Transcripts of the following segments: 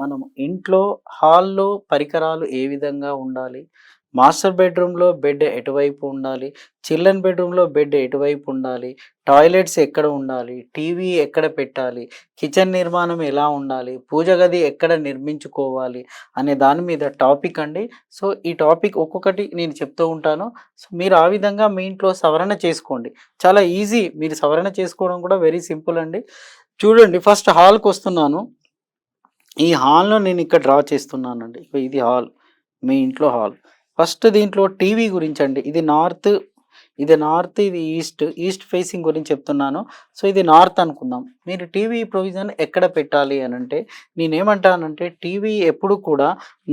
మనం ఇంట్లో హాల్‌లో పరికరాలు ఏ విధంగా ఉండాలి? మాస్టర్ బెడ్‌రూమ్‌లో బెడ్ ఎటువైపు ఉండాలి? చిల్డ్రన్ బెడ్‌రూమ్‌లో బెడ్ ఎటువైపు ఉండాలి? టాయిలెట్స్ ఎక్కడ ఉండాలి? టీవీ ఎక్కడ పెట్టాలి? కిచెన్ నిర్మాణం ఎలా ఉండాలి? పూజ గది ఎక్కడ నిర్మించుకోవాలి? అనే దాని మీద టాపిక్ అండి. సో, ఈ టాపిక్ ఒక్కొక్కటి నేను చెప్తూ ఉంటాను. సో, మీరు ఆ విధంగా మీ ఇంట్లో సవరణ చేసుకోండి. చాలా ఈజీ. మీరు సవరణ చేసుకోవడం కూడా వెరీ సింపుల్ అండి. చూడండి ఫస్ట్ హాల్కి వస్తున్నాను ఈ హాల్లో నేను ఇక్కడ డ్రా చేస్తున్నానండి. ఇది హాల్. మీ ఇంట్లో హాల్. ఫస్ట్ దీంట్లో టీవీ గురించి అండి ఇది నార్త్, ఇది నార్త్, ఇది ఈస్ట్. ఈస్ట్ ఫేసింగ్ గురించి చెప్తున్నాను. సో, ఇది నార్త్ అనుకుందాం. మీరు టీవీ ప్రొవిజన్ ఎక్కడ పెట్టాలి అని అంటే నేనేమంటానంటే టీవీ ఎప్పుడు కూడా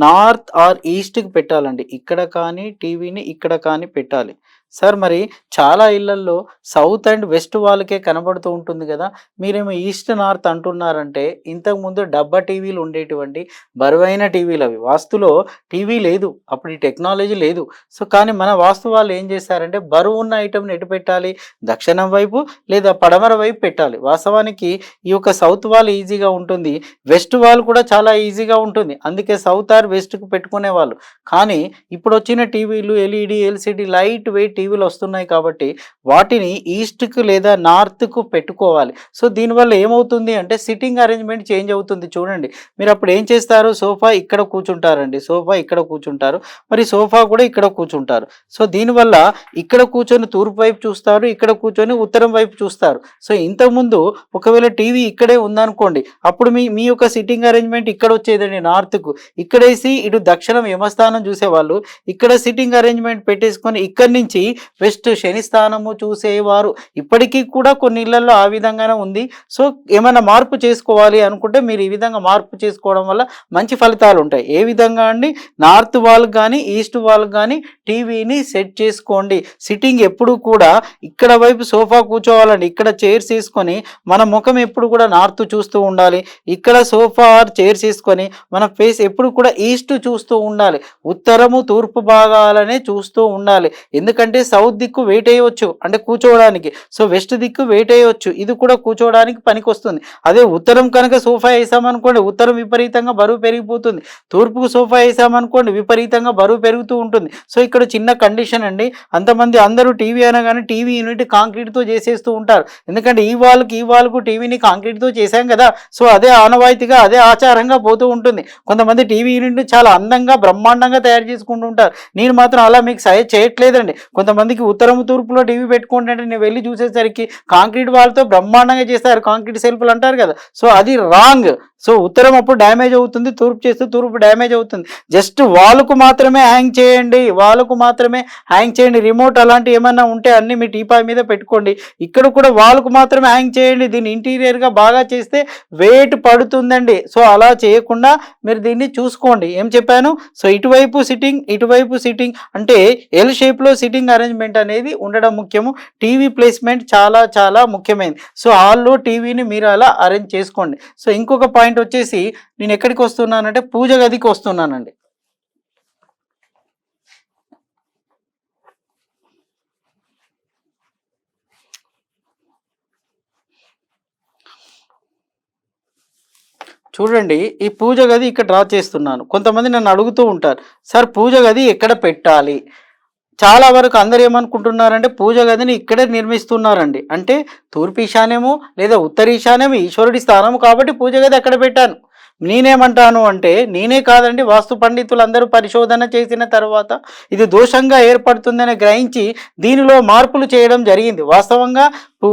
నార్త్ ఆర్ ఈస్ట్‌కి పెట్టాలండి. ఇక్కడ కానీ టీవీని ఇక్కడ కానీ పెట్టాలి. సార్ మరి చాలా ఇళ్ళల్లో సౌత్ అండ్ వెస్ట్ వాళ్ళకే కనబడుతూ ఉంటుంది కదా మీరేమో ఈస్ట్, నార్త్ అంటున్నారంటే ఇంతకుముందు డబ్బా టీవీలు ఉండేటువంటి బరువైన టీవీలు అవి వాస్తులో టీవీ లేదు. అప్పుడు ఈ టెక్నాలజీ లేదు. సో, కానీ మన వాస్తు వాళ్ళు ఏం చేశారంటే బరువున్న ఐటమ్ని ఎటు పెట్టాలి? దక్షిణం వైపు లేదా పడమర వైపు పెట్టాలి. వాస్తవానికి ఈ యొక్క సౌత్ వాల్ ఈజీగా ఉంటుంది. వెస్ట్ వాల్ కూడా చాలా ఈజీగా ఉంటుంది. అందుకే సౌత్ ఆర్ వెస్ట్‌కి పెట్టుకునేవాళ్ళు. కానీ ఇప్పుడు వచ్చిన టీవీలు ఎల్ఈడీ, ఎల్సిడి లైట్ వెయిట్ టీవీలు వస్తున్నాయి కాబట్టి వాటిని ఈస్ట్కు లేదా నార్త్‌కు పెట్టుకోవాలి. సో, దీనివల్ల ఏమవుతుంది అంటే సిట్టింగ్ అరేంజ్‌మెంట్ చేంజ్ అవుతుంది చూడండి. మీరు అప్పుడు ఏం చేస్తారు? సోఫా ఇక్కడ కూర్చుంటారండి. సోఫా ఇక్కడ కూర్చుంటారు. మరి సోఫా కూడా ఇక్కడ కూర్చుంటారు. సో, దీనివల్ల ఇక్కడ కూర్చొని తూర్పు వైపు చూస్తారు. ఇక్కడ కూర్చొని ఉత్తరం వైపు చూస్తారు. సో, ఇంతకుముందు ఒకవేళ టీవీ ఇక్కడే ఉందనుకోండి. అప్పుడు మీ మీ యొక్క సిట్టింగ్ అరేంజ్‌మెంట్ ఇక్కడ వచ్చేదండి నార్త్‌కు. ఇక్కడేసి ఇటు దక్షిణం యమస్థానం చూసేవాళ్ళు. ఇక్కడ సిట్టింగ్ అరేంజ్‌మెంట్ పెట్టేసుకొని ఇక్కడి నుంచి వెస్ట్ శని స్థానము చూసేవారు. ఇప్పటికీ కూడా కొన్ని ఇళ్ళలో ఆ విధంగానే ఉంది. సో, ఏమైనా మార్పు చేసుకోవాలి అనుకుంటే మీరు ఈ విధంగా మార్పు చేసుకోవడం వల్ల మంచి ఫలితాలు ఉంటాయి. ఏ విధంగా అండి? నార్త్ వాళ్ళకి కానీ ఈస్ట్ వాళ్ళకి కానీ టీవీని సెట్ చేసుకోండి. సిట్టింగ్ ఎప్పుడు కూడా ఇక్కడ వైపు సోఫా కూర్చోవాలండి. ఇక్కడ చైర్స్ తీసుకొని మన ముఖం ఎప్పుడు కూడా నార్త్ చూస్తూ ఉండాలి. ఇక్కడ సోఫా చైర్స్ తీసుకొని మన ఫేస్ ఎప్పుడు కూడా ఈస్ట్ చూస్తూ ఉండాలి. ఉత్తరము, తూర్పు భాగాలనే చూస్తూ ఉండాలి. ఎందుకంటే సౌత్ దిక్కు వెయిట్ ఎయవచ్చు. అంటే కూర్చోవడానికి. సో, వెస్ట్ దిక్కు వెయిట్ ఎయవచ్చు. ఇది కూడా కూర్చోవడానికి పనికొస్తుంది. అదే ఉత్తరం కనుక సోఫా వేసామనుకోండి ఉత్తరం విపరీతంగా బరువు పెరిగిపోతుంది. తూర్పుకు సోఫా వేసామనుకోండి విపరీతంగా బరువు పెరుగుతూ ఉంటుంది. సో, ఇక్కడ చిన్న కండిషన్ అండి. అంతమంది అందరూ టీవీ అనగానే టీవీ యూనిట్ కాంక్రీట్‌తో చేసేస్తూ ఉంటారు. ఎందుకంటే ఈ వాళ్ళకి ఈ వాల్‌కు టీవీని కాంక్రీట్‌తో చేశాం కదా! సో, అదే ఆనవాయితీగా అదే ఆచారంగా పోతూ ఉంటుంది. కొంతమంది టీవీ యూనిట్‌ని చాలా అందంగా బ్రహ్మాండంగా తయారు చేసుకుంటూ ఉంటారు. నేను మాత్రం అలా మీకు సజెస్ట్ చేయట్లేదండి. కొంతమందికి ఉత్తరం తూర్పులో టీవీ పెట్టుకుంటే అంటే నేను వెళ్ళి చూసేసరికి కాంక్రీట్ వాళ్ళతో బ్రహ్మాండంగా చేస్తారు. కాంక్రీట్ సెల్ఫ్‌లు అంటారు కదా! సో, అది రాంగ్. సో, ఉత్తరం అప్పుడు డ్యామేజ్ అవుతుంది. తూర్పు చేస్తే తూర్పు డ్యామేజ్ అవుతుంది. జస్ట్ వాళ్ళకు మాత్రమే హ్యాంగ్ చేయండి. వాళ్ళకు మాత్రమే హ్యాంగ్ చేయండి. రిమోట్ అలాంటివి ఏమన్నా ఉంటే అన్ని మీ టీపాయ్ మీద పెట్టుకోండి. ఇక్కడ కూడా వాళ్ళకు మాత్రమే హ్యాంగ్ చేయండి. దీన్ని ఇంటీరియర్‌గా బాగా చేస్తే వెయిట్ పడుతుందండి. సో, అలా చేయకుండా మీరు దీన్ని చూసుకోండి. ఏం చెప్పాను? సో, ఇటువైపు సిట్టింగ్, ఇటువైపు సిట్టింగ్ అంటే ఎల్ షేప్‌లో సిట్టింగ్ అరేంజ్‌మెంట్ అనేది ఉండడం ముఖ్యము. టీవీ ప్లేస్‌మెంట్ చాలా చాలా ముఖ్యమైనది. సో, హాల్‌లో టీవీని మీరు అలా అరేంజ్ చేసుకోండి. సో, ఇంకొక పాయింట్ వచ్చేసి నేను ఎక్కడికి వస్తున్నానంటే పూజ గదికి వస్తున్నానండి. చూడండి ఈ పూజ గది ఇక్కడ డ్రా చేస్తున్నాను. కొంతమంది నన్ను అడుగుతూ ఉంటారు. సార్ పూజ గది ఎక్కడ పెట్టాలి? చాలా వరకు అందరూ ఏమనుకుంటున్నారంటే పూజ గదిని ఇక్కడే నిర్మిస్తున్నారండి. అంటే తూర్పు ఈశాన్యము లేదా ఉత్తర ఈశాన్యము ఈశ్వరుడి స్థానము కాబట్టి పూజ గది అక్కడ పెట్టాను. నేనేమంటాను అంటే నేనే కాదండి వాస్తు పండితులందరూ పరిశోధన చేసిన తర్వాత ఇది దోషంగా ఏర్పడుతుందని గ్రహించి దీనిలో మార్పులు చేయడం జరిగింది. వాస్తవంగా పూ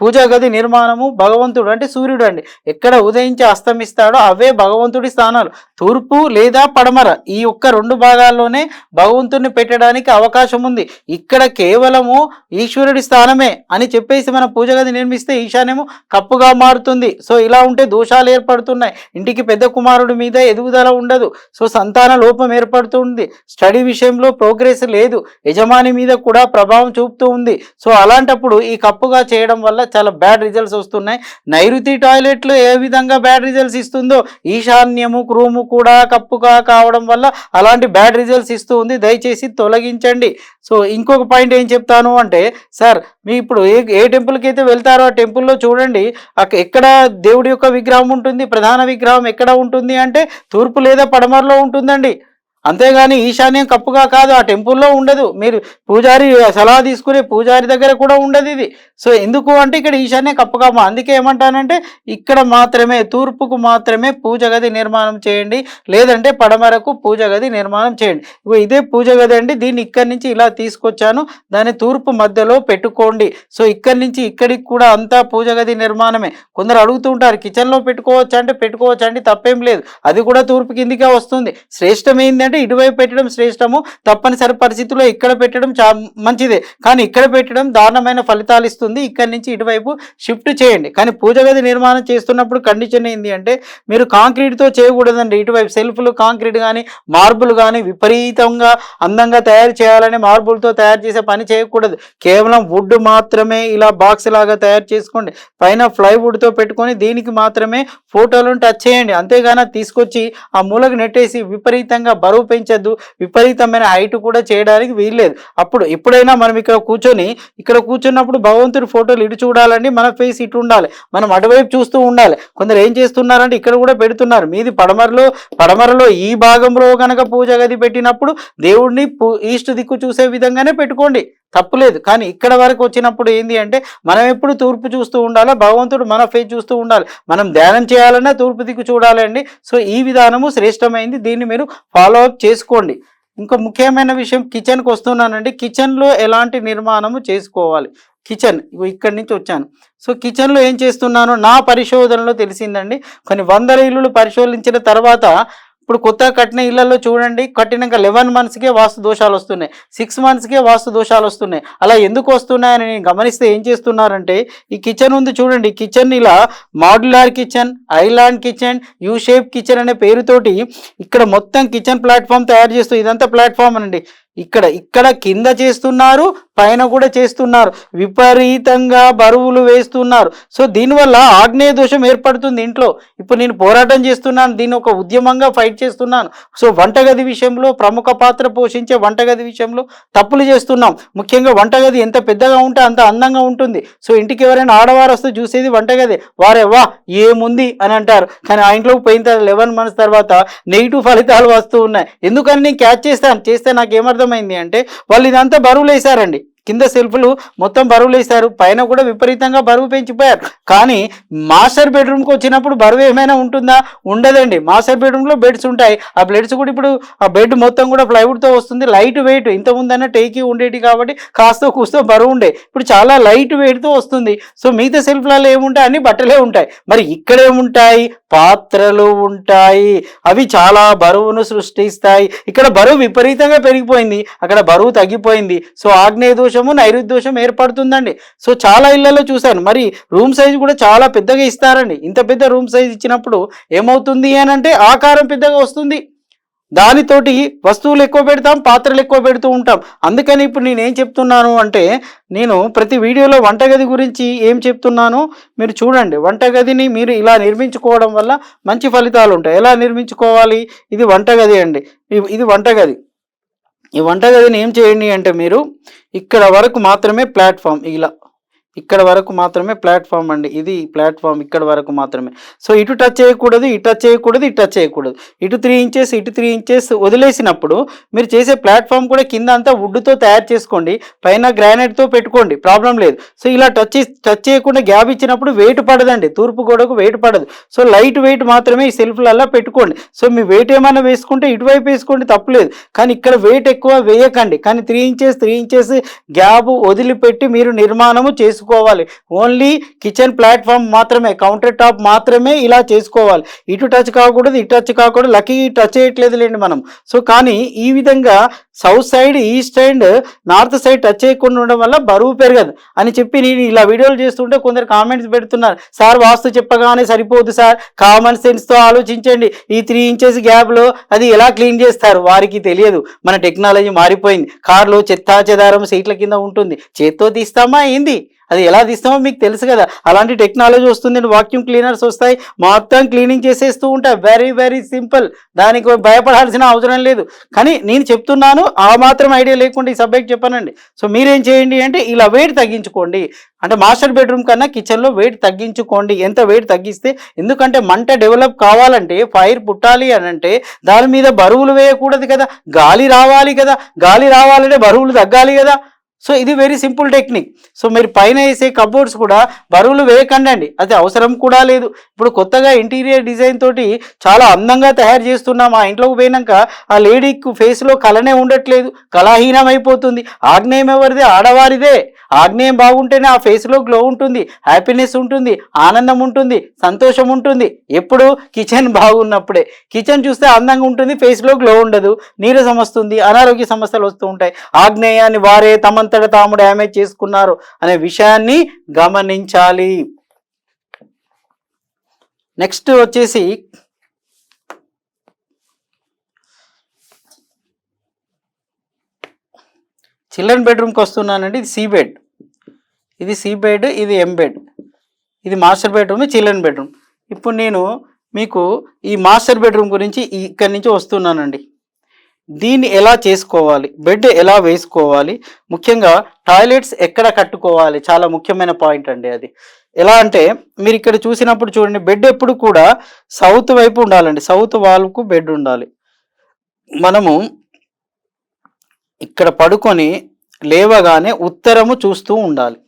పూజా గది నిర్మాణము భగవంతుడు అంటే సూర్యుడు అండి. ఎక్కడ ఉదయించి అస్తమిస్తాడో అవే భగవంతుడి స్థానాలు. తూర్పు లేదా పడమర ఈ యొక్క రెండు భాగాల్లోనే భగవంతుడిని పెట్టడానికి అవకాశం ఉంది. ఇక్కడ కేవలము ఈశ్వరుడి స్థానమే అని చెప్పేసి మన పూజ గది నిర్మిస్తే ఈశాన్యము కప్పుగా మారుతుంది. సో, ఇలా ఉంటే దోషాలు ఏర్పడుతున్నాయి. ఇంటికి పెద్ద కుమారుడి మీద ఎదుగుదల ఉండదు. సో, సంతాన లోపం ఏర్పడుతుంది. స్టడీ విషయంలో ప్రోగ్రెస్ లేదు. యజమాని మీద కూడా ప్రభావం చూపుతూ ఉంది. సో, అలాంటప్పుడు ఈ కప్పుగా చేయడం వల్ల చాలా బ్యాడ్ రిజల్ట్స్ వస్తున్నాయి. నైరుతి టాయిలెట్‌లో ఏ విధంగా బ్యాడ్ రిజల్ట్స్ ఇస్తుందో ఈశాన్యము క్రూము కూడా కప్పుగా కావడం వల్ల అలాంటి బ్యాడ్ రిజల్ట్స్ ఇస్తూ ఉంది. దయచేసి తొలగించండి. సో, ఇంకొక పాయింట్ ఏం చెప్తాను అంటే సార్ మీ ఇప్పుడు ఏ ఏ టెంపుల్‌కి అయితే వెళ్తారో ఆ టెంపుల్‌లో చూడండి అక్కడ ఎక్కడ దేవుడి యొక్క విగ్రహం ఉంటుంది. ప్రధాన విగ్రహం ఎక్కడ ఉంటుంది అంటే తూర్పు లేదా పడమరలో ఉంటుందండి. అంతేగాని ఈశాన్యం కప్పుగా కాదు ఆ టెంపుల్లో ఉండదు. మీరు పూజారి సలహా తీసుకునే పూజారి దగ్గర కూడా ఉండదు ఇది. సో ఎందుకు అంటే ఇక్కడ ఈశాన్యం కప్పుగా అందుకే ఏమంటానంటే ఇక్కడ మాత్రమే తూర్పుకు మాత్రమే పూజ గది నిర్మాణం చేయండి. లేదంటే పడమరకు పూజ గది నిర్మాణం చేయండి. ఇదే పూజ గది అండి దీన్ని ఇక్కడి నుంచి ఇలా తీసుకొచ్చాను. దాన్ని తూర్పు మధ్యలో పెట్టుకోండి. సో ఇక్కడి నుంచి ఇక్కడికి కూడా అంతా పూజ గది నిర్మాణమే. కొందరు అడుగుతూ ఉంటారు కిచెన్లో పెట్టుకోవచ్చు అంటే పెట్టుకోవచ్చు అంటే తప్పేం లేదు. అది కూడా తూర్పు కిందికే వస్తుంది. శ్రేష్టం ఏంటంటే ఇటువైపు పెట్టడం శ్రేష్టము తప్పనిసరి పరిస్థితుల్లో ఇక్కడ పెట్టడం చా మంచిదే. కానీ ఇక్కడ పెట్టడం దారుణమైన ఫలితాలు ఇస్తుంది. ఇక్కడి నుంచి ఇటువైపు షిఫ్ట్ చేయండి. కానీ పూజ గది నిర్మాణం చేస్తున్నప్పుడు కండిషన్ ఏంటి అంటే మీరు కాంక్రీట్తో చేయకూడదండి. ఇటువైపు సెల్ఫ్లు కాంక్రీట్ కానీ మార్బుల్ కానీ విపరీతంగా అందంగా తయారు చేయాలని మార్బుల్తో తయారు చేసే పని చేయకూడదు. కేవలం వుడ్ మాత్రమే ఇలా బాక్స్ లాగా తయారు చేసుకోండి. పైన ప్లైవుడ్తో పెట్టుకొని దీనికి మాత్రమే ఫోటోలను టచ్ చేయండి. అంతేగాని తీసుకొచ్చి ఆ మూలకు నెట్టేసి విపరీతంగా బరువు పెంచద్దు. విపరీతమైన హైట్ కూడా చేయడానికి వీల్లేదు. అప్పుడు ఎప్పుడైనా మనం ఇక్కడ కూర్చొని ఇక్కడ కూర్చున్నప్పుడు భగవంతుడి ఫోటోలు ఇటు చూడాలండి మన ఫేస్ ఇటు ఉండాలి. మనం అటువైపు చూస్తూ ఉండాలి. కొందరు ఏం చేస్తున్నారంటే ఇక్కడ కూడా పెడుతున్నారు. మీది పడమరలో పడమరలో ఈ భాగంలో కనుక పూజ గది పెట్టినప్పుడు దేవుడిని పూ- ఈస్ట్ దిక్కు చూసే విధంగానే పెట్టుకోండి. తప్పులేదు కానీ ఇక్కడ వరకు వచ్చినప్పుడు ఏంది అంటే మనం ఎప్పుడు తూర్పు చూస్తూ ఉండాలి? భగవంతుడు మన ఫేస్ చూస్తూ ఉండాలి. మనం ధ్యానం చేయాలన్నా తూర్పు దిక్కు చూడాలండి సో ఈ విధానము శ్రేష్టమైంది. దీన్ని మీరు ఫాలో అప్ చేసుకోండి. ఇంకో ముఖ్యమైన విషయం కిచెన్కి వస్తున్నానండి. కిచెన్లో ఎలాంటి నిర్మాణము చేసుకోవాలి? కిచెన్ ఇక్కడి నుంచి వచ్చాను. సో కిచెన్లో ఏం చేస్తున్నాను నా పరిశోధనలో తెలిసిందండి. కొన్ని వందల ఇల్లులు పరిశోధించిన తర్వాత ఇప్పుడు కొత్తగా కట్టిన ఇళ్ళలో చూడండి కట్టినాక లెవెన్ మంత్స్కే వాస్తు దోషాలు వస్తున్నాయి. సిక్స్ మంత్స్కే వాస్తు దోషాలు వస్తున్నాయి. అలా ఎందుకు వస్తున్నాయని నేను గమనిస్తే ఏం చేస్తున్నారంటే ఈ కిచెన్ ఉంది చూడండి కిచెన్ ఇలా modular kitchen island kitchen U shape kitchen అనే పేరుతోటి ఇక్కడ మొత్తం కిచెన్ ప్లాట్ఫామ్ తయారు చేస్తూ ఇదంతా ప్లాట్ఫామ్ అనండి. ఇక్కడ ఇక్కడ కింద చేస్తున్నారు పైన కూడా చేస్తున్నారు. విపరీతంగా బరువులు వేస్తున్నారు. సో దీనివల్ల ఆగ్నేయ దోషం ఏర్పడుతుంది ఇంట్లో. ఇప్పుడు నేను పోరాటం చేస్తున్నాను దీన్ని ఒక ఉద్యమంగా ఫైట్ చేస్తున్నాను. సో వంటగది విషయంలో ప్రముఖ పాత్ర పోషించే వంటగది విషయంలో తప్పులు చేస్తున్నాం. ముఖ్యంగా వంటగది ఎంత పెద్దగా ఉంటే అంత అందంగా ఉంటుంది. సో ఇంటికి ఎవరైనా ఆడవారు వస్తే చూసేది వంటగది. వారే వా ఏముంది? అని అంటారు. కానీ ఆ ఇంట్లోకి పోయిన తర్వాత లెవెన్ మంత్స్ తర్వాత నెగిటివ్ ఫలితాలు వస్తూ ఉన్నాయి. ఎందుకని నేను క్యాచ్ చేస్తాను? చేస్తే నాకు ఏమర్థం అర్థమైంది అంటే వాళ్ళు ఇదంతా బరువులు వేశారండి కింద సెల్ఫ్లు మొత్తం బరువులు వేశారు పైన కూడా విపరీతంగా బరువు పెంచిపోయారు. కానీ మాస్టర్ బెడ్రూమ్కి వచ్చినప్పుడు బరువు ఏమైనా ఉంటుందా? ఉండదండి. మాస్టర్ బెడ్రూమ్లో బెడ్స్ ఉంటాయి. ఆ బెడ్స్ కూడా ఇప్పుడు ఆ బెడ్ మొత్తం కూడా ప్లైవుడ్తో వస్తుంది. Light weight. ఇంత ముందన్న టేకి ఉండేటి కాబట్టి కాస్త కూస్తో బరువు ఉండే. ఇప్పుడు చాలా లైట్ వెయిట్తో వస్తుంది. సో మిగతా సెల్ఫ్లలో ఏముంటాయి? అన్ని బట్టలే ఉంటాయి. మరి ఇక్కడ ఏముంటాయి పాత్రలు ఉంటాయి. అవి చాలా బరువును సృష్టిస్తాయి. ఇక్కడ బరువు విపరీతంగా పెరిగిపోయింది. అక్కడ బరువు తగ్గిపోయింది. సో ఆగ్నేయ దోషము నైరుతి దోషం ఏర్పడుతుందండి. సో చాలా ఇళ్ళలో చూశాను. మరి రూమ్ సైజ్ కూడా చాలా పెద్దగా ఇస్తారండి. ఇంత పెద్ద రూమ్ సైజ్ ఇచ్చినప్పుడు ఏమవుతుంది అని అంటే ఆకారం పెద్దగా వస్తుంది. దానితోటి వస్తువులు ఎక్కువ పెడతాం పాత్రలు ఎక్కువ పెడుతూ ఉంటాం. అందుకని ఇప్పుడు నేను ఏం చెప్తున్నాను అంటే నేను ప్రతి వీడియోలో వంటగది గురించి ఏం చెప్తున్నానో మీరు చూడండి. వంటగదిని మీరు ఇలా నిర్మించుకోవడం వల్ల మంచి ఫలితాలు ఉంటాయి. ఎలా నిర్మించుకోవాలి? ఇది వంటగది అండి. ఇది వంటగది. ఈ వంటగదిని ఏం చేయండి అంటే మీరు ఇక్కడ వరకు మాత్రమే ప్లాట్ఫామ్ ఇలా. ఇక్కడ వరకు మాత్రమే ప్లాట్ఫామ్ అండి. ఇది ప్లాట్ఫామ్ ఇక్కడ వరకు మాత్రమే. సో ఇటు టచ్ చేయకూడదు ఇటు టచ్ చేయకూడదు ఇటు టచ్ చేయకూడదు. ఇటు త్రీ ఇంచెస్ ఇటు త్రీ ఇంచెస్ వదిలేసినప్పుడు మీరు చేసే ప్లాట్ఫామ్ కూడా కింద అంతా వుడ్తో తయారు చేసుకోండి. పైన గ్రానైట్తో పెట్టుకోండి. ప్రాబ్లం లేదు. సో ఇలా టచ్ టచ్ చేయకుండా గ్యాప్ ఇచ్చినప్పుడు వెయిట్ పడదండి. తూర్పు గోడకు వెయిట్ పడదు. సో లైట్ వెయిట్ మాత్రమే ఈ సెల్ఫ్లల్లో పెట్టుకోండి. సో మీ వెయిట్ ఏమైనా వేసుకుంటే ఇటువైపు వేసుకోండి తప్పులేదు కానీ ఇక్కడ వెయిట్ ఎక్కువ వేయకండి. కానీ three inches three inches gap వదిలిపెట్టి మీరు నిర్మాణము చేసుకోవాలి. ఓన్లీ కిచెన్ ప్లాట్ఫామ్ మాత్రమే కౌంటర్ టాప్ మాత్రమే ఇలా చేసుకోవాలి. ఇటు టచ్ కాకూడదు ఇటు టచ్ కాకూడదు లక్కీ టచ్ చేయట్లేదు లేండి మనం. సో కానీ ఈ విధంగా south side east and north side touch చేయకుండా ఉండడం వల్ల బరువు పెరగదు అని చెప్పి నేను ఇలా వీడియోలు చేస్తుంటే కొందరు కామెంట్స్ పెడుతున్నారు. సార్ వాస్తు చెప్పగానే సరిపోదు సార్. కామన్ సెన్స్తో ఆలోచించండి. ఈ త్రీ ఇంచెస్ గ్యాప్లో అది ఎలా క్లీన్ చేస్తారు? వారికి తెలియదు. మన టెక్నాలజీ మారిపోయింది. కార్లో చెత్తాచెదారం సీట్ల కింద ఉంటుంది. చేత్తో తీస్తామా? ఏంది? అది ఎలా తీస్తామో మీకు తెలుసు కదా. అలాంటి టెక్నాలజీ వస్తుంది వాక్యూమ్ క్లీనర్స్ వస్తాయి. మొత్తం క్లీనింగ్ చేసేస్తూ ఉంటాయి వెరీ వెరీ సింపుల్ దానికి భయపడాల్సిన అవసరం లేదు. కానీ నేను చెప్తున్నాను ఆ మాత్రం ఐడియా లేకుండా ఈ సబ్జెక్ట్ చెప్పానండి. సో మీరేం చేయండి అంటే ఇలా వెయిట్ తగ్గించుకోండి. అంటే మాస్టర్ బెడ్రూమ్ కన్నా కిచెన్లో వెయిట్ తగ్గించుకోండి. ఎంత వెయిట్ తగ్గిస్తే ఎందుకంటే మంట డెవలప్ కావాలంటే ఫైర్ పుట్టాలి అని అంటే దాని మీద బరువులు వేయకూడదు కదా. గాలి రావాలి కదా. గాలి రావాలంటే బరువులు తగ్గాలి కదా. సో ఇది వెరీ సింపుల్ టెక్నిక్ సో మీరు పైన వేసే కబోర్డ్స్ కూడా బరువులు వేయకండి అండి. అది అవసరం కూడా లేదు. ఇప్పుడు కొత్తగా ఇంటీరియర్ డిజైన్ తోటి చాలా అందంగా తయారు చేస్తున్నాం. ఆ ఇంట్లోకి పోయినాక ఆ లేడీకి ఫేస్లో కళనే ఉండట్లేదు. కళాహీనం అయిపోతుంది ఆగ్నేయం ఎవరిదే? ఆడవారిదే. ఆగ్నేయం బాగుంటేనే ఆ ఫేస్లో గ్లో ఉంటుంది హ్యాపీనెస్ ఉంటుంది ఆనందం ఉంటుంది సంతోషం ఉంటుంది. ఎప్పుడు? కిచెన్ బాగున్నప్పుడే. కిచెన్ చూస్తే అందంగా ఉంటుంది ఫేస్లో గ్లో ఉండదు నీరసం వస్తుంది అనారోగ్య సమస్యలు వస్తూ ఉంటాయి. ఆగ్నేయాన్ని వారే తమంతట తాము డ్యామేజ్ చేసుకున్నారు అనే విషయాన్ని గమనించాలి. నెక్స్ట్ వచ్చేసి చిల్డ్రన్ బెడ్రూమ్కి వస్తున్నానండి ఇది బెడ్ ఇది సి బెడ్ ఇది ఎం బెడ్. ఇది మాస్టర్ బెడ్రూమ్ చిల్డ్రన్ బెడ్రూమ్. ఇప్పుడు నేను మీకు ఈ మాస్టర్ బెడ్రూమ్ గురించి ఇక్కడి నుంచి వస్తున్నానండి. దీన్ని ఎలా చేసుకోవాలి? బెడ్ ఎలా వేసుకోవాలి? ముఖ్యంగా టాయిలెట్స్ ఎక్కడ కట్టుకోవాలి? చాలా ముఖ్యమైన పాయింట్ అండి అది. ఎలా అంటే మీరు ఇక్కడ చూసినప్పుడు చూడండి బెడ్ ఎప్పుడు కూడా సౌత్ వైపు ఉండాలండి. సౌత్ వాల్కు బెడ్ ఉండాలి. మనము ఇక్కడ పడుకొని లేవగానే ఉత్తరము చూస్తూ ఉండాలి.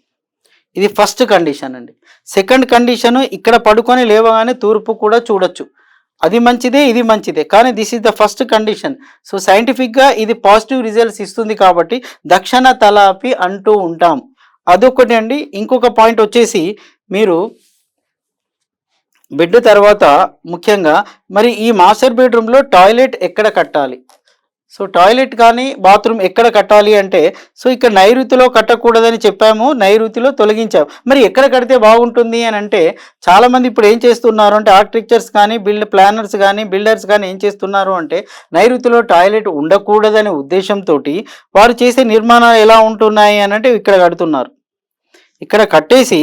ఇది ఫస్ట్ కండిషన్ అండి. సెకండ్ కండిషన్ ఇక్కడ పడుకొని లేవగానే తూర్పు కూడా చూడొచ్చు. అది మంచిదే ఇది మంచిదే. కానీ this is the first condition so సైంటిఫిక్గా ఇది పాజిటివ్ రిజల్ట్స్ ఇస్తుంది కాబట్టి దక్షిణ తలాపి అంటూ ఉంటాం. అదొకటి అండి. ఇంకొక పాయింట్ వచ్చేసి మీరు బెడ్ తర్వాత ముఖ్యంగా మరి ఈ మాస్టర్ బెడ్రూమ్లో టాయిలెట్ ఎక్కడ కట్టాలి? సో టాయిలెట్ కానీ బాత్రూమ్ ఎక్కడ కట్టాలి అంటే సో ఇక్కడ నైరుతిలో కట్టకూడదని చెప్పాము నైరుతిలో తొలగించాము. మరి ఎక్కడ కడితే బాగుంటుంది అని అంటే చాలామంది ఇప్పుడు ఏం చేస్తున్నారు అంటే ఆర్కిటెక్చర్స్ కానీ బిల్డ్ ప్లానర్స్ కానీ బిల్డర్స్ కానీ ఏం చేస్తున్నారు అంటే నైరుతిలో టాయిలెట్ ఉండకూడదనే ఉద్దేశంతో వారు చేసే నిర్మాణాలు ఎలా ఉంటున్నాయి అని అంటే ఇక్కడ కడుతున్నారు. ఇక్కడ కట్టేసి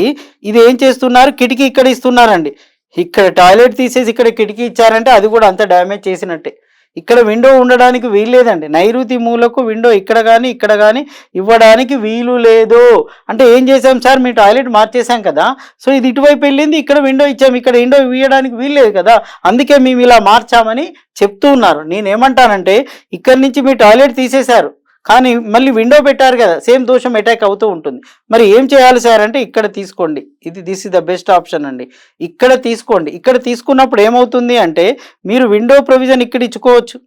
ఇది ఏం చేస్తున్నారు? కిటికీ ఇక్కడ ఇస్తున్నారండి. ఇక్కడ టాయిలెట్ తీసేసి ఇక్కడ కిటికీ ఇచ్చారంటే అది కూడా అంత డ్యామేజ్ చేసినట్టే. ఇక్కడ విండో ఉండడానికి వీలు లేదండి. నైరుతి మూలకు విండో ఇక్కడ కానీ ఇక్కడ కానీ ఇవ్వడానికి వీలు లేదు. అంటే ఏం చేసాం సార్? మీ టాయిలెట్ మార్చేసాం కదా. సో ఇది ఇటువైపు వెళ్ళింది ఇక్కడ విండో ఇచ్చాం. ఇక్కడ విండో ఇవ్వడానికి వీలు లేదు కదా. అందుకే మేము ఇలా మార్చామని చెప్తూ ఉన్నారు. నేనేమంటానంటే ఇక్కడి నుంచి మీ టాయిలెట్ తీసేశారు. కానీ మళ్ళీ విండో పెట్టారు కదా సేమ్ దోషం అటాక్ అవుతూ ఉంటుంది. మరి ఏం చేయాలి సార్ అంటే ఇక్కడ తీసుకోండి. ఇది this is the best option అండి. ఇక్కడ తీసుకోండి. ఇక్కడ తీసుకున్నప్పుడు ఏమవుతుంది అంటే మీరు విండో ప్రొవిజన్ ఇక్కడ ఇచ్చుకోవచ్చు.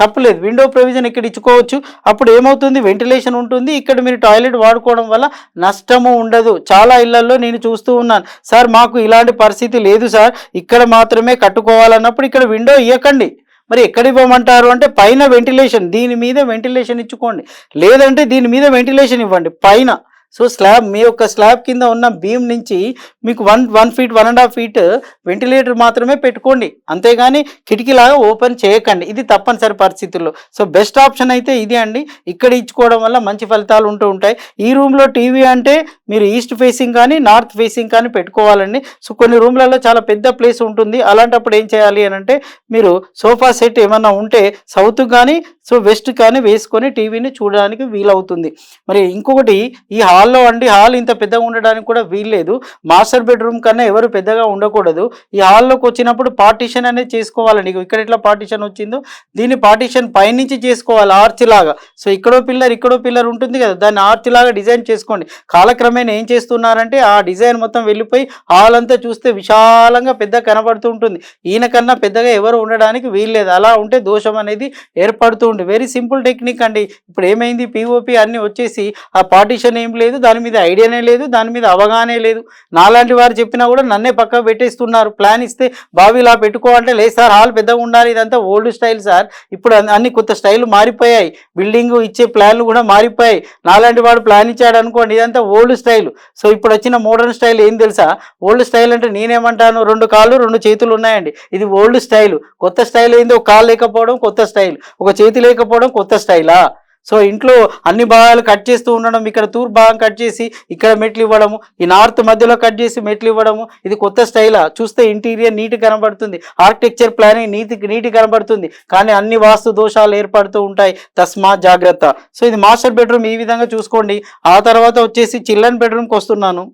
తప్పులేదు. విండో ప్రొవిజన్ ఇక్కడ ఇచ్చుకోవచ్చు. అప్పుడు ఏమవుతుంది? వెంటిలేషన్ ఉంటుంది. ఇక్కడ మీరు టాయిలెట్ వాడుకోవడం వల్ల నష్టము ఉండదు. చాలా ఇళ్ళలో నేను చూస్తూ ఉన్నాను. సార్ మాకు ఇలాంటి పరిస్థితి లేదు సార్ ఇక్కడ మాత్రమే కట్టుకోవాలన్నప్పుడు ఇక్కడ విండో ఇవ్వకండి మరి ఎక్కడ ఇవ్వమంటారు అంటే పైన వెంటిలేషన్ దీని మీద వెంటిలేషన్ ఇచ్చుకోండి. లేదంటే దీని మీద వెంటిలేషన్ ఇవ్వండి. పైన. సో స్లాబ్ మీ యొక్క స్లాబ్ కింద ఉన్న బీమ్ నుంచి మీకు one one feet one and half feet ventilator మాత్రమే పెట్టుకోండి. అంతేగాని కిటికీలాగా ఓపెన్ చేయకండి. ఇది తప్పనిసరి పరిస్థితుల్లో. సో బెస్ట్ ఆప్షన్ అయితే ఇది అండి. ఇక్కడ ఇచ్చుకోవడం వల్ల మంచి ఫలితాలు ఉంటూ ఉంటాయి. ఈ రూమ్లో టీవీ అంటే మీరు ఈస్ట్ ఫేసింగ్ కానీ నార్త్ ఫేసింగ్ కానీ పెట్టుకోవాలండి. సో కొన్ని రూమ్లలో చాలా పెద్ద ప్లేస్ ఉంటుంది. అలాంటప్పుడు ఏం చేయాలి అని అంటే మీరు సోఫా సెట్ ఏమన్నా ఉంటే సౌత్ కానీ సో వెస్ట్ కానీ వేసుకొని టీవీని చూడడానికి వీలవుతుంది. మరి ఇంకొకటి ఈ హాల్లో అండి హాల్ ఇంత పెద్దగా ఉండడానికి కూడా వీల్లేదు. మాస్టర్ బెడ్రూమ్ కన్నా ఎవరు పెద్దగా ఉండకూడదు. ఈ హాల్లోకి వచ్చినప్పుడు పార్టీషన్ అనేది చేసుకోవాలండి నీకు ఇక్కడ ఎట్లా పార్టీషన్ వచ్చిందో దీన్ని పార్టీషన్ పైనుంచి చేసుకోవాలి ఆర్చ్ లాగా. సో ఇక్కడో పిల్లర్ ఇక్కడో పిల్లర్ ఉంటుంది కదా దాన్ని ఆర్చ్ లాగా డిజైన్ చేసుకోండి. కాలక్రమేణా ఏం చేస్తున్నారంటే ఆ డిజైన్ మొత్తం వెళ్ళిపోయి హాల్ అంతా చూస్తే విశాలంగా పెద్ద కనబడుతూ ఉంటుంది. ఈయన కన్నా పెద్దగా ఎవరు ఉండడానికి వీల్లేదు. అలా ఉంటే దోషం అనేది ఏర్పడుతూ ఉంటుంది. వెరీ సింపుల్ టెక్నిక్ అండి. ఇప్పుడు ఏమైంది? పిఓపి అన్ని వచ్చేసి ఆ పార్టీషన్ ఏం లేదు. దాని మీద ఐడియానే లేదు దాని మీద అవగాహనే లేదు. నాలాంటి వారు చెప్పినా కూడా నన్నే పక్క పెట్టేస్తున్నారు. ప్లాన్ ఇస్తే బావి ఇలా పెట్టుకోవాలంటే లేదు సార్ హాల్ పెద్దగా ఉండాలి ఇదంతా ఓల్డ్ స్టైల్ సార్. ఇప్పుడు అన్ని- అన్ని కొత్త స్టైల్ మారిపోయాయి. బిల్డింగ్ ఇచ్చే ప్లాన్లు కూడా మారిపోయాయి. నాలాంటి వాడు ప్లాన్ ఇచ్చాడు అనుకోండి ఇదంతా ఓల్డ్ స్టైల్. సో ఇప్పుడు వచ్చిన మోడర్న్ స్టైల్ ఏం తెలుసా? ఓల్డ్ స్టైల్ అంటే నేనేమంటాను? రెండు కాళ్ళు రెండు చేతులు ఉన్నాయండి. ఇది ఓల్డ్ స్టైల్. కొత్త స్టైల్ ఏంది ఒక కాలు లేకపోవడం కొత్త స్టైల్. ఒక చేతి లేకపోవడం కొత్త స్టైలా? సో ఇంట్లో అన్ని భాగాలు కట్ చేస్తూ ఉండడం ఇక్కడ తూర్పు భాగం కట్ చేసి ఇక్కడ మెట్లు ఇవ్వడము ఈ నార్త్ మధ్యలో కట్ చేసి మెట్లు ఇవ్వడము ఇది కొత్త స్టైలా. చూస్తే ఇంటీరియర్ నీట్ కనబడుతుంది. ఆర్కిటెక్చర్ ప్లానింగ్ నీతి నీటి కనబడుతుంది. కానీ అన్ని వాస్తు దోషాలు ఏర్పడుతూ ఉంటాయి. తస్మా జాగ్రత్త. సో ఇది మాస్టర్ బెడ్రూమ్ ఈ విధంగా చూసుకోండి. ఆ తర్వాత వచ్చేసి చిల్డ్రన్ బెడ్రూమ్కి వస్తున్నాను.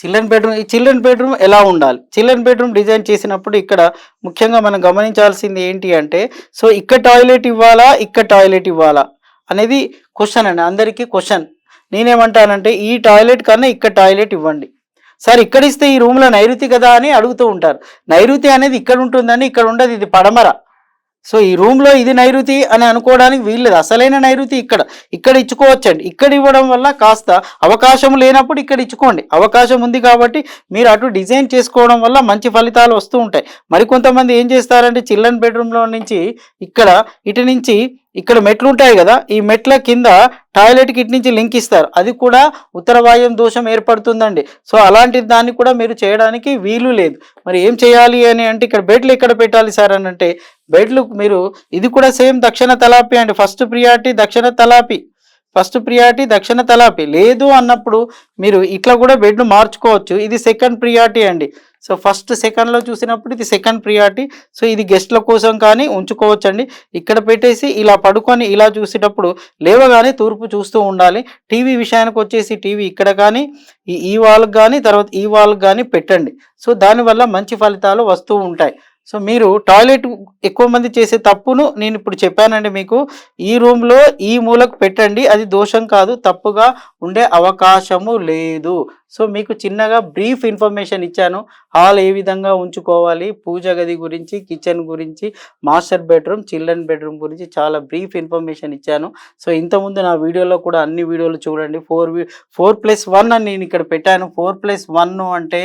చిల్డ్రన్ బెడ్రూమ్ ఈ చిల్డ్రన్ బెడ్రూమ్ ఎలా ఉండాలి? చిల్డ్రన్ బెడ్రూమ్ డిజైన్ చేసినప్పుడు ఇక్కడ ముఖ్యంగా మనం గమనించాల్సింది ఏంటి అంటే సో ఇక్కడ టాయిలెట్ ఇవ్వాలా? ఇక్కడ టాయిలెట్ ఇవ్వాలా? అనేది క్వశ్చన్ అండి అందరికీ క్వశ్చన్. నేనేమంటానంటే ఈ టాయిలెట్ కన్నా ఇక్కడ టాయిలెట్ ఇవ్వండి. సార్ ఇక్కడ ఇస్తే ఈ రూమ్లో నైరుతి కదా అని అడుగుతూ ఉంటారు. నైరుతి అనేది ఇక్కడ ఉంటుందని ఇక్కడ ఉండదు ఇది పడమర. సో ఈ రూమ్లో ఇది నైరుతి అని అనుకోవడానికి వీల్లేదు. అసలైన నైరుతి ఇక్కడ. ఇక్కడ ఇచ్చుకోవచ్చండి. ఇక్కడ ఇవ్వడం వల్ల కాస్త అవకాశం లేనప్పుడు ఇక్కడ ఇచ్చుకోండి. అవకాశం ఉంది కాబట్టి మీరు అటు డిజైన్ చేసుకోవడం వల్ల మంచి ఫలితాలు వస్తూ ఉంటాయి. మరికొంతమంది ఏం చేస్తారంటే చిల్డ్రన్ బెడ్రూమ్లో నుంచి ఇక్కడ ఇటు నుంచి ఇక్కడ మెట్లు ఉంటాయి కదా ఈ మెట్ల కింద టాయిలెట్ కిట్ నుంచి లింక్ ఇస్తారు. అది కూడా ఉత్తరవాయం దోషం ఏర్పడుతుందండి. సో అలాంటి దాన్ని కూడా మీరు చేయడానికి వీలు లేదు. మరి ఏం చేయాలి అని అంటే ఇక్కడ బెడ్లు ఎక్కడ పెట్టాలి సార్ అని అంటే బెడ్లు మీరు ఇది కూడా సేమ్ దక్షిణ తలాపి అండి. ఫస్ట్ ప్రియారిటీ దక్షిణ తలాపి. ఫస్ట్ ప్రియారిటీ దక్షిణ తలాపి. లేదు అన్నప్పుడు మీరు ఇట్లా కూడా బెడ్ను మార్చుకోవచ్చు. ఇది సెకండ్ ప్రియారిటీ అండి. సో ఫస్ట్ సెకండ్లో చూసినప్పుడు ఇది సెకండ్ ప్రియారిటీ సో ఇది గెస్ట్ల కోసం కానీ ఉంచుకోవచ్చండి. ఇక్కడ పెట్టేసి ఇలా పడుకొని ఇలా చూసేటప్పుడు లేవగానే తూర్పు చూస్తూ ఉండాలి. టీవీ విషయానికి వచ్చేసి టీవీ ఇక్కడ కానీ ఈ ఈ వాళ్ళకి కానీ తర్వాత ఈ వాళ్ళకి కానీ పెట్టండి. సో దానివల్ల మంచి ఫలితాలు వస్తూ ఉంటాయి. సో మీరు టాయిలెట్ ఎక్కువ మంది చేసే తప్పును నేను ఇప్పుడు చెప్పానండి మీకు. ఈ రూమ్లో ఈ మూలకు పెట్టండి అది దోషం కాదు తప్పుగా ఉండే అవకాశము లేదు. సో మీకు చిన్నగా బ్రీఫ్ ఇన్ఫర్మేషన్ ఇచ్చాను. హాల్ ఏ విధంగా ఉంచుకోవాలి పూజ గది గురించి కిచెన్ గురించి మాస్టర్ బెడ్రూమ్ చిల్డ్రన్ బెడ్రూమ్ గురించి చాలా బ్రీఫ్ ఇన్ఫర్మేషన్ ఇచ్చాను. సో ఇంతకుముందు నా వీడియోలో కూడా అన్ని వీడియోలు చూడండి. ఫోర్ ఫోర్ ప్లస్ వన్ అని నేను ఇక్కడ పెట్టాను. ఫోర్ ప్లస్ వన్ అంటే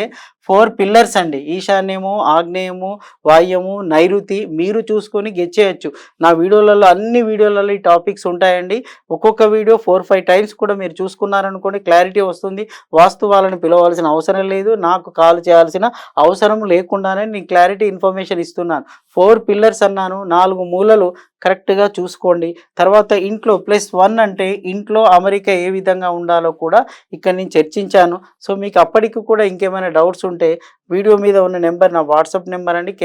ఫోర్ పిల్లర్స్ అండి. ఈశాన్యము ఆగ్నేయము వాయ్యము నైరుతి మీరు చూసుకొని గెచ్చేయచ్చు నా వీడియోలలో అన్ని వీడియోలలో ఈ టాపిక్స్ ఉంటాయండి. ఒక్కొక్క వీడియో ఫోర్ ఫైవ్ టైమ్స్ కూడా మీరు చూసుకున్నారనుకోండి క్లారిటీ వస్తుంది. వాస్తు వాళ్ళని పిలవాల్సిన అవసరం లేదు. నాకు కాల్ చేయాల్సిన అవసరం లేకుండానే నేను క్లారిటీ ఇన్ఫర్మేషన్ ఇస్తున్నాను. ఫోర్ పిల్లర్స్ అన్నాను. నాలుగు మూలలు కరెక్ట్గా చూసుకోండి. తర్వాత ఇంట్లో ప్లస్ వన్ అంటే ఇంట్లో అమెరికా ఏ విధంగా ఉండాలో కూడా ఇక్కడ నేను చర్చించాను. సో మీకు అప్పటికి కూడా ఇంకేమైనా డౌట్స్ ఉంటే వీడియో మీద ఉన్న నెంబర్ నా వాట్సాప్ నెంబర్ అండి.